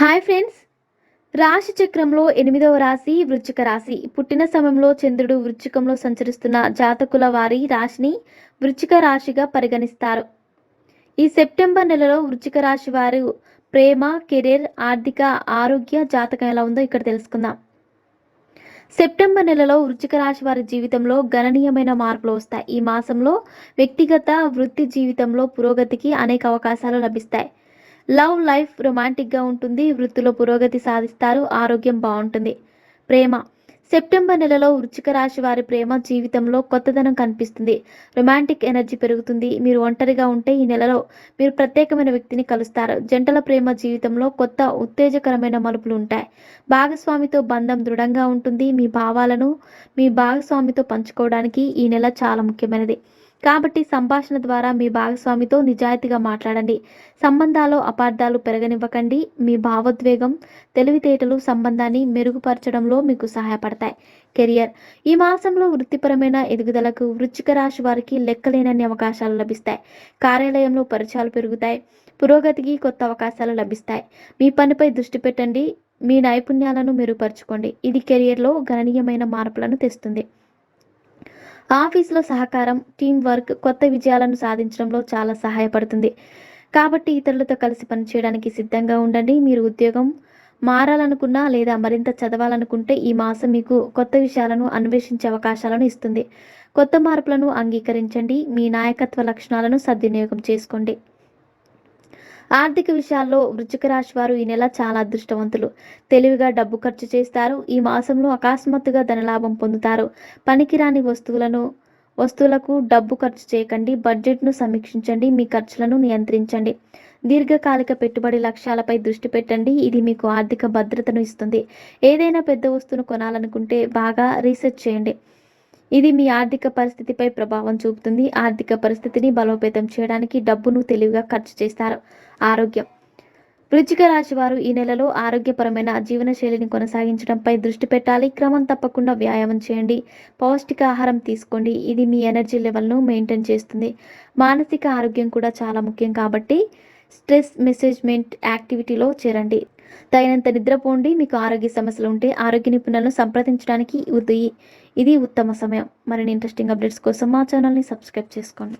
Hi friends. రాశి చక్రంలో ఎనిమిదవ రాశి వృచ్చిక రాశి. పుట్టిన సమయంలో చంద్రుడు వృచ్చికంలో సంచరిస్తున్న జాతకుల వారి రాశిని వృచ్చిక రాశిగా పరిగణిస్తారు. ఈ సెప్టెంబర్ నెలలో వృచ్చిక రాశి వారు ప్రేమ కెరీర్ ఆర్థిక ఆరోగ్య జాతకం ఎలా ఉందో ఇక్కడ తెలుసుకుందాం. సెప్టెంబర్ నెలలో వృచ్చిక రాశి వారి జీవితంలో గణనీయమైన మార్పులు వస్తాయి. ఈ మాసంలో వ్యక్తిగత వృత్తి జీవితంలో పురోగతికి అనేక అవకాశాలు లభిస్తాయి. లవ్ లైఫ్ రొమాంటిక్గా ఉంటుంది వృత్తిలో పురోగతి సాధిస్తారు ఆరోగ్యం బాగుంటుంది. ప్రేమ. సెప్టెంబర్ నెలలో వృచ్చిక రాశి వారి ప్రేమ జీవితంలో కొత్తదనం కనిపిస్తుంది. రొమాంటిక్ ఎనర్జీ పెరుగుతుంది. మీరు ఒంటరిగా ఉంటే ఈ నెలలో మీరు ప్రత్యేకమైన వ్యక్తిని కలుస్తారు. జంటల ప్రేమ జీవితంలో కొత్త ఉత్తేజకరమైన మలుపులు ఉంటాయి. భాగస్వామితో బంధం దృఢంగా ఉంటుంది. మీ భావాలను మీ భాగస్వామితో పంచుకోవడానికి ఈ నెల చాలా ముఖ్యమైనది. కాబట్టి సంభాషణ ద్వారా మీ భాగస్వామితో నిజాయితీగా మాట్లాడండి. సంబంధాలు అపార్థాలు పెరగనివ్వకండి. మీ భావోద్వేగం తెలివితేటలు సంబంధాన్ని మెరుగుపరచడంలో మీకు సహాయపడతాయి. కెరియర్. ఈ మాసంలో వృత్తిపరమైన ఎదుగుదలకు వృచ్చిక రాశి వారికి లెక్కలేనన్ని అవకాశాలు లభిస్తాయి. కార్యాలయంలో పరిచయాలు పెరుగుతాయి. పురోగతికి కొత్త అవకాశాలు లభిస్తాయి. మీ పనిపై దృష్టి పెట్టండి. మీ నైపుణ్యాలను మెరుగుపరచుకోండి. ఇది కెరియర్లో గణనీయమైన మార్పులను తెస్తుంది. ఆఫీసులో సహకారం టీం వర్క్ కొత్త విజయాలను సాధించడంలో చాలా సహాయపడుతుంది. కాబట్టి ఇతరులతో కలిసి పనిచేయడానికి సిద్ధంగా ఉండండి. మీరు ఉద్యోగం మారాలనుకున్నా లేదా మరింత చదవాలనుకుంటే ఈ మాసం మీకు కొత్త విషయాలను అన్వేషించే అవకాశాలను ఇస్తుంది. కొత్త మార్పులను అంగీకరించండి. మీ నాయకత్వ లక్షణాలను సద్వినియోగం చేసుకోండి. ఆర్థిక విషయాల్లో వృచ్చిక రాశి వారు ఈ నెల చాలా అదృష్టవంతులు. తెలివిగా డబ్బు ఖర్చు చేస్తారు. ఈ మాసంలో అకస్మాత్తుగా ధనలాభం పొందుతారు. పనికిరాని వస్తువులను వస్తువులకు డబ్బు ఖర్చు చేయకండి. బడ్జెట్ను సమీక్షించండి. మీ ఖర్చులను నియంత్రించండి. దీర్ఘకాలిక పెట్టుబడి లక్ష్యాలపై దృష్టి పెట్టండి. ఇది మీకు ఆర్థిక భద్రతను ఇస్తుంది. ఏదైనా పెద్ద వస్తువును కొనాలనుకుంటే బాగా రీసెర్చ్ చేయండి. ఇది మీ ఆర్థిక పరిస్థితిపై ప్రభావం చూపుతుంది. ఆర్థిక పరిస్థితిని బలోపేతం చేయడానికి డబ్బును తెలివిగా ఖర్చు చేస్తారు. ఆరోగ్యం. వృచ్చిక రాశి వారు ఈ నెలలో ఆరోగ్యపరమైన జీవనశైలిని కొనసాగించడంపై దృష్టి పెట్టాలి. క్రమం తప్పకుండా వ్యాయామం చేయండి. పౌష్టిక ఆహారం తీసుకోండి. ఇది మీ ఎనర్జీ లెవెల్ను మెయింటైన్ చేస్తుంది. మానసిక ఆరోగ్యం కూడా చాలా ముఖ్యం కాబట్టి స్ట్రెస్ మెసేజ్మెంట్ యాక్టివిటీలో చేరండి. తగినంత నిద్రపోండి మీకు ఆరోగ్య సమస్యలు ఉంటే ఆరోగ్య నిపుణులను సంప్రదించడానికి ఇది ఇది ఉత్తమ సమయం. మరిన్ని ఇంట్రెస్టింగ్ అప్డేట్స్ కోసం మా ఛానల్ని సబ్స్క్రైబ్ చేసుకోండి.